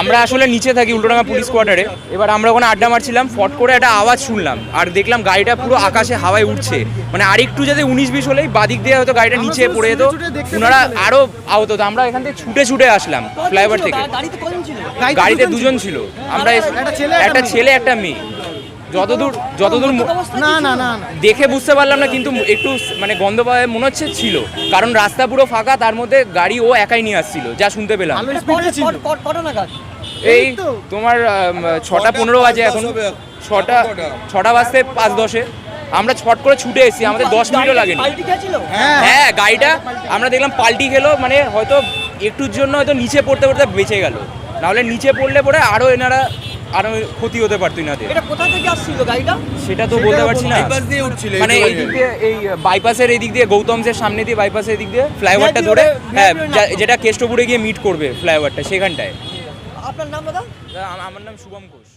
আমরা আসলে নিচে থাকি উল্টোডাঙ্গা পুলিশ কোয়ার্টারে। এবার আমরা ওখানে আড্ডা মারছিলাম ফট করে একটা আওয়াজ শুনলাম। আর দেখলাম গাড়িটা পুরো আকাশে হাওয়ায় উঠছে মানে আরেকটু যাতে উনিশ বিশ হলেই বাদিক দিয়ে হয়তো গাড়িটা নিচে পড়ে যেত। ওনারা আরও আহত হতো। আমরা এখান থেকে ছুটে ছুটে আসলাম ফ্লাইওভার থেকে। গাড়িতে দুজন ছিল। আমরা একটা ছেলে একটা মেয়ে। যতদূর যতদূর না না না দেখে বুঝতে পারলাম না কিন্তু একটু মানে গন্ধ পাওয়া মনে হচ্ছে ছিল। কারণ রাস্তা পুরো ফাঁকা তার মধ্যে গাড়ি ও একাই নিয়ে আসছিল যা শুনতে পেলাম। এই তোমার ছটা পনেরো বাজে এখন। ছটা ছটা বাজতে পাঁচ দশে। আমরা ছট করে ছুটে এসেছি আমাদের দশ মিনিটও লাগেনি। হ্যাঁ। হ্যাঁ গাড়িটা আমরা দেখলাম পাল্টি খেলো মানে হয়তো একটুর জন্য হয়তো নিচে পড়তে পড়তে বেঁচে গেল। নাহলে নিচে পড়লে পরে আরও এনারা আরও ক্ষতি হতে পারত ইনাদের। এটা কোথা থেকে আসছিল গাড়িটা? সেটা তো বলতে পারছি না। বাইপাস দিয়ে উঠছিল মানে এই দিক দিয়ে এই বাইপাসের এই দিক দিয়ে গৌতমসের সামনে দিয়ে বাইপাসের দিক দিয়ে ফ্লাইওভারটা ধরে হ্যাঁ। যেটা কেষ্টপুরে গিয়ে মিট করবে ফ্লাইওভারটা সেখানটায়। আপনার নাম দাদা? আমার নাম শুভম ঘোষ।